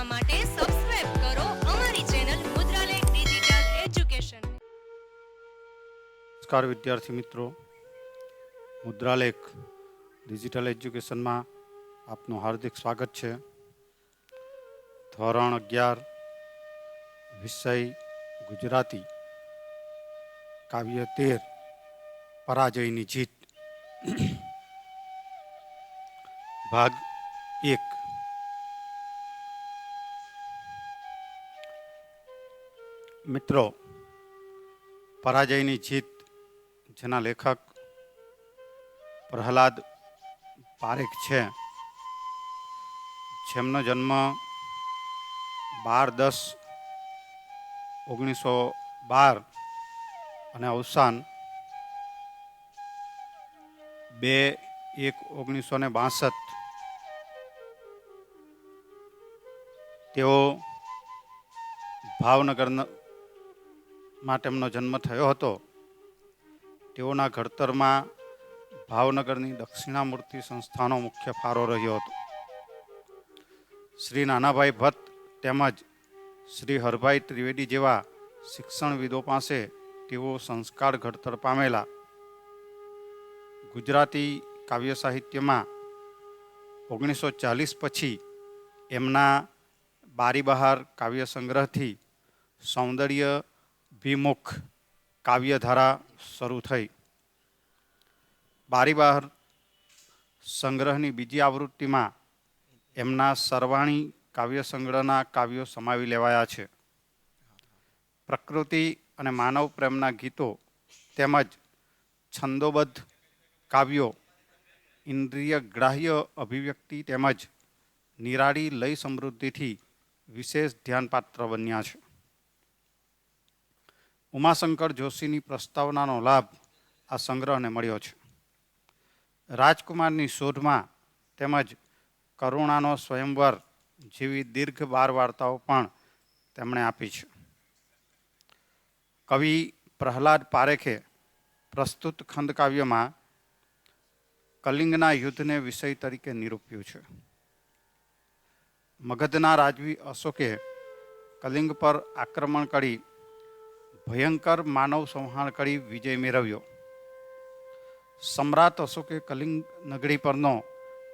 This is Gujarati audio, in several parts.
જોવા માટે સબસ્ક્રાઇબ કરો અમારી ચેનલ મુદ્રાલેખ ડિજિટલ એજ્યુકેશન નમસ્કાર વિદ્યાર્થી મિત્રો. મુદ્રાલેખ ડિજિટલ એજ્યુકેશનમાં આપનું હાર્દિક સ્વાગત છે. ધોરણ અગિયાર, વિષય ગુજરાતી. કાવ્ય તેર, પરાજયની જીત. ભાગ મિત્રો, પરાજયની જીત જેના લેખક પ્રહલાદ પારેખ છે. જેમનો જન્મ બાર દસ ઓગણીસો બાર અને અવસાન બે એક ઓગણીસો ને બાસઠ. તેઓ ભાવનગર માં તેમનો જન્મ થયો હતો. તેઓના ઘડતરમાં ભાવનગરની દક્ષિણામૂર્તિ સંસ્થાનો મુખ્ય ફાળો રહ્યો હતો. શ્રી નાનાભાઈ ભટ્ટ તેમજ શ્રી હરભાઈ ત્રિવેદી જેવા શિક્ષણવિદો પાસે તેઓ સંસ્કાર ઘડતર પામેલા. ગુજરાતી કાવ્ય સાહિત્યમાં ઓગણીસો ચાલીસ પછી એમના બારી બહાર કાવ્ય સંગ્રહથી સૌંદર્ય વિમુખ કાવ્યધારા શરૂ થઈ. બારી બહાર સંગ્રહની બીજી આવૃત્તિમાં એમના સર્વાણી કાવ્ય સંગ્રહના કાવ્યો સમાવી લેવાયા છે. પ્રકૃતિ અને માનવ પ્રેમના ગીતો તેમજ છંદોબદ્ધ કાવ્યો, ઇન્દ્રિય ગ્રાહ્ય અભિવ્યક્તિ તેમજ નિરાળી લય સમૃદ્ધિથી વિશેષ ધ્યાનપાત્ર બન્યા છે. ઉમાશંકર જોશીની પ્રસ્તાવનાનો લાભ આ સંગ્રહને મળ્યો છે. રાજકુમારની શોધમાં તેમજ કરુણાનો સ્વયંવર જેવી દીર્ઘ બાર વાર્તાઓ પણ તેમણે આપી છે. કવિ પ્રહલાદ પારેખે પ્રસ્તુત ખંડકાવ્યમાં કલિંગના યુદ્ધને વિષય તરીકે નિરૂપ્યું છે. મગધના રાજવી અશોકે કલિંગ પર આક્રમણ કરી ભયંકર માનવ સંહાર કરી વિજય મેળવ્યો. સમ્રાટ અશોકે કલિંગ નગરી પરનો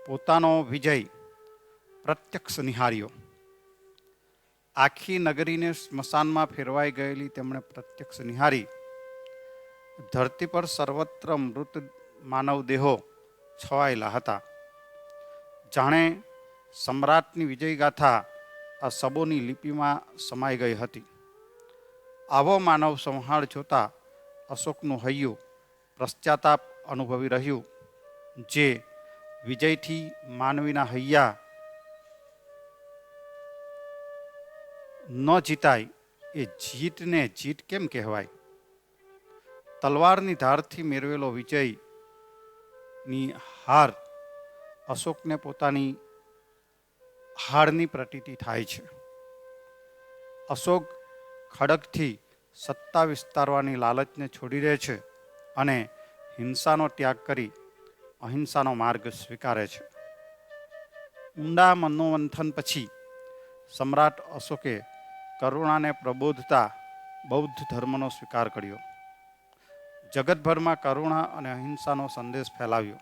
પોતાનો વિજય પ્રત્યક્ષ નિહાર્યો આખી નગરીને સ્મશાનમાં ફેરવાઈ ગયેલી તેમણે પ્રત્યક્ષ નિહારી ધરતી પર સર્વત્ર મૃત માનવ દેહો છવાયેલા હતા. જાણે સમ્રાટની વિજયગાથા આ સબોની લિપિમાં સમાઈ ગઈ હતી. આવો માનવ સંહાર જોતા અશોકનું હૈયું પશ્ચાતાપ અનુભવી રહ્યું. જે વિજયથી માનવીના હૈયા ન જીતાય એ જીતને જીત કેમ કહેવાય? તલવારની ધારથી મેળવેલો વિજયની હાર અશોકને પોતાની હારની પ્રતીતિ થાય છે. અશોક ખડગથી સત્તા વિસ્તારવાની લાલચને છોડી દે છે અને હિંસાનો ત્યાગ કરી અહિંસાનો માર્ગ સ્વીકારે છે. ઊંડા મનોમંથન પછી સમ્રાટ અશોકે કરુણાને પ્રબોધતા બૌદ્ધ ધર્મનો સ્વીકાર કર્યો. જગતભરમાં કરુણા અને અહિંસાનો સંદેશ ફેલાવ્યો.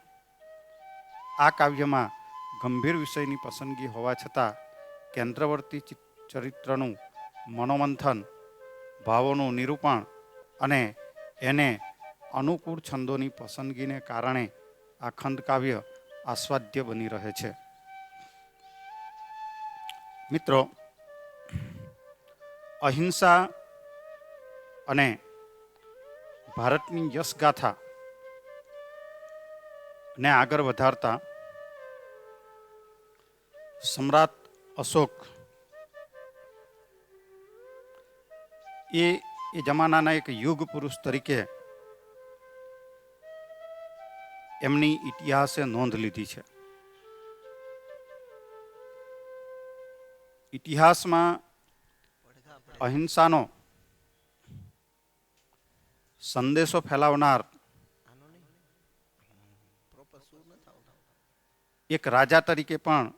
આ કાવ્યમાં ગંભીર વિષયની પસંદગી હોવા છતાં કેન્દ્રવર્તી ચરિત્રનું મનોમંથન ભાવોનું નિરૂપણ અને એને અનુકૂળ છંદોની પસંદગીને કારણે આ ખંડકાવ્ય આસ્વાદ્ય બની રહે છે. મિત્રો, અહિંસા અને ભારતની યશગાથા ને આગળ વધારતા સમ્રાટ અશોક એ એ જમાનાના એક યુગ પુરુષ તરીકે એમની ઇતિહાસે નોંધ લીધી છે. ઇતિહાસમાં અહિંસાનો સંદેશો ફેલાવનાર એક રાજા તરીકે પણ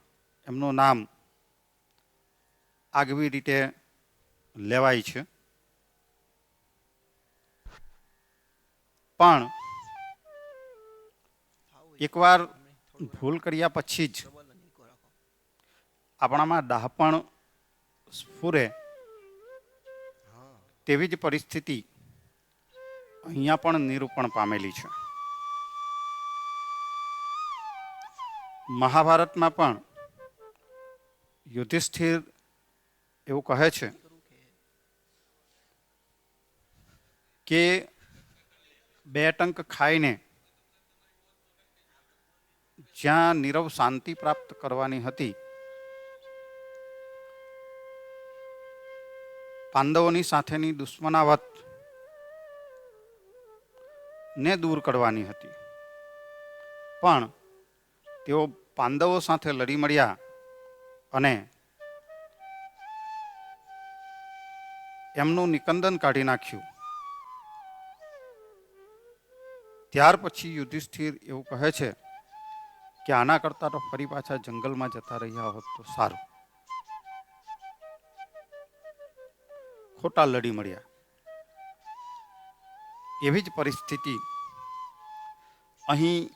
એમનું નામ આગવી રીતે લેવાય છે. પણ એકવાર ભૂલ કર્યા પછી જ આપણામાં ડાહપણ સ્ફુરે તેવી જ પરિસ્થિતિ અહીંયા પણ નિરૂપણ પામેલી છે. મહાભારતમાં પણ યુધિષ્ઠિર એવું કહે છે કે બે ટંક ખાઈને જ્યાં નીરવ શાંતિ પ્રાપ્ત કરવાની હતી, પાંડવોની સાથેની દુશ્મનાવત ને દૂર કરવાની હતી. પણ તેઓ પાંડવો સાથે લડી મળ્યા અને એમનું નિકંદન કાઢી નાખ્યું. ત્યાર પછી યુધિષ્ઠિર એવું કહે છે કે આના કરતાં તો ફરી પાછા જંગલમાં જતા રહ્યા હોત તો સારું. ખોટા લડી મળ્યા. એવી જ પરિસ્થિતિ અહીં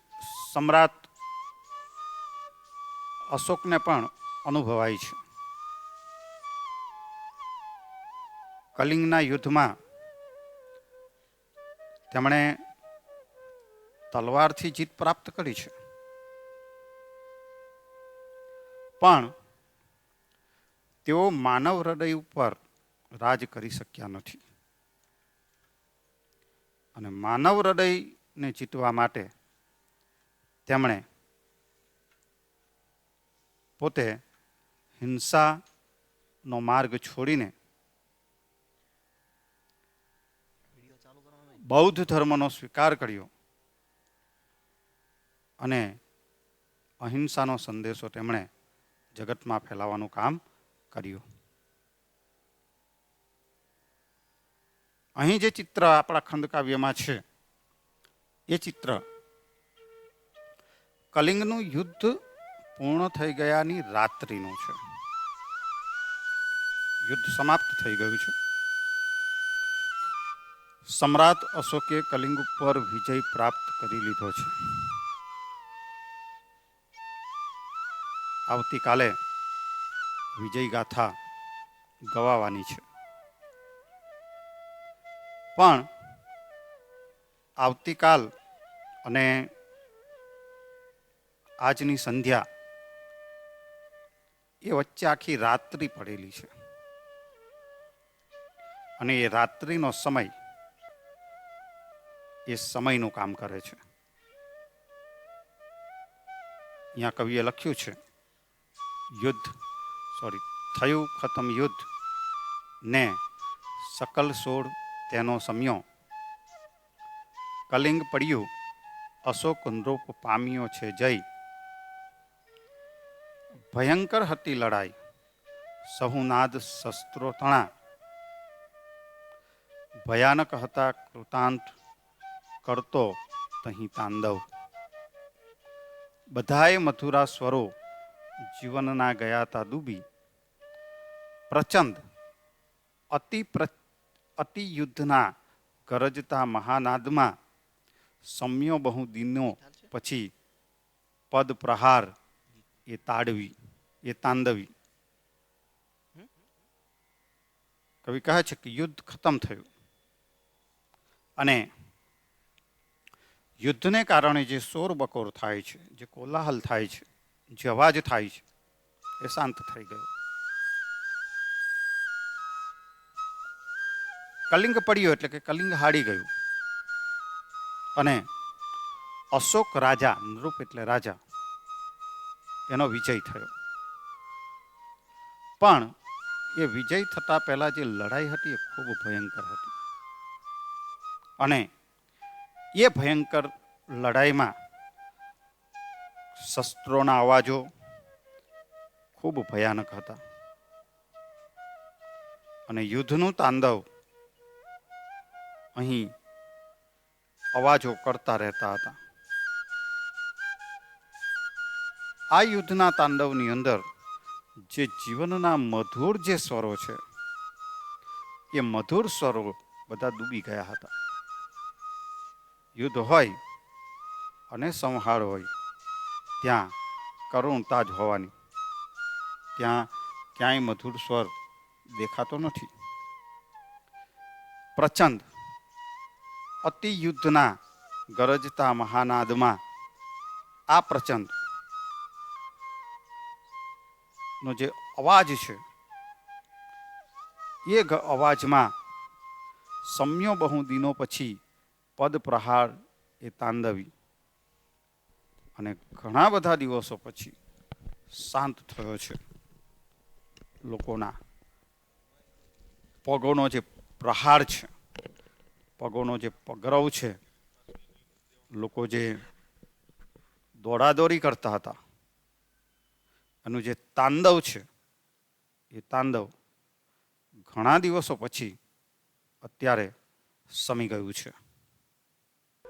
સમ્રાટ અશોકને પણ અનુભવાય છે. કલિંગના યુદ્ધમાં તેમણે તલવારથી જીત પ્રાપ્ત કરી છે. પણ તેઓ માનવ હૃદય ઉપર રાજ કરી શક્યા નથી. અને માનવ હૃદયને જીતવા માટે તેમણે પોતે હિંસાનો માર્ગ છોડીને બૌદ્ધ ધર્મનો સ્વીકાર કર્યો. અને અહિંસાનો સંદેશો તેમણે જગતમાં ફેલાવવાનું કામ કર્યું. અહીં જે ચિત્ર આપણા ખંડકાવ્યમાં છે, એ ચિત્ર કલિંગનું યુદ્ધ પૂર્ણ થઈ ગયાની રાત્રિનું છે. યુદ્ધ સમાપ્ત થઈ ગયું છે. સમ્રાટ અશોકે કલિંગ ઉપર વિજય પ્રાપ્ત કરી લીધો છે. આવતીકાલે વિજય ગાથા ગવાવાની છે. પણ આવતીકાલ અને આજની સંધ્યા એ વચ્ચે આખી રાત્રિ પડેલી છે. અને એ રાત્રિનો સમય એ સમયનું કામ કરે છે. અહીંયા કવિએ લખ્યું છે યુદ્ધ સોરી થયું ખતમ યુદ્ધ ને સકલ સોળ તેનો સમ્યો. કલિંગ પડ્યું, અશોક નૃપ પામ્યો છે જય. ભયંકર હતી લડાઈ, સહુનાદ શસ્ત્રો તણા. ભયાનક હતા કૃતાંત, કરતો તહીં તાંડવ. બધાએ મથુરા સ્વરો જીવનના ગયા તા ડૂબી પ્રચંડ, અતિ અતિ યુદ્ધના ગરજતા મહાનાદમાં સમ્યો બહુ દિનો પછી પદ પ્રહાર એ તાડવી, એ તાંડવી. કવિ કહે છે કે યુદ્ધ ખતમ થયું. અને યુદ્ધને કારણે જે શોર બકોર થાય છે, જે કોલાહલ થાય છે જે અવાજ થાય છે, એ શાંત થઈ ગયો. કલિંગ પડ્યો એટલે કે કલિંગ હાડી ગયું. અને અશોક રાજા, નૃપ એટલે રાજા, એનો વિજય થયો. પણ એ વિજય થતા પહેલા જે લડાઈ હતી એ ખૂબ ભયંકર હતી. અને એ ભયંકર લડાઈમાં શસ્ત્રોના અવાજો ખૂબ ભયાનક હતા. અને યુદ્ધનું તાંડવ અહીં અવાજો કરતા રહેતા હતા. આ યુદ્ધના તાંડવની અંદર જે જીવનના મધુર જે સ્વરો છે, એ મધુર સ્વરો બધા ડૂબી ગયા હતા. યુદ્ધ હોય અને સંહાર હોય. ત્યાં કરુણતા જ હોવાની. ત્યાં ક્યાંય મધુર સ્વર દેખાતો નથી. પ્રચંડ અતિ યુદ્ધના ગરજતા મહાનાદમાં આ પ્રચંડ નો જે અવાજ છે, એ ગ- અવાજમાં સમ્યો બહુ દિનો પછી પદ પ્રહાર એ તાંડવી. અને ઘણા બધા દિવસો પછી શાંત થયો છે લોકોના. પગોનો જે પ્રહાર છે, પગોનો જે પગરવ છે, લોકો જે દોડાદોડી કરતા હતા, એનું જે તાંડવ છે, એ તાંડવ ઘણા દિવસો પછી અત્યારે સમી ગયું છે.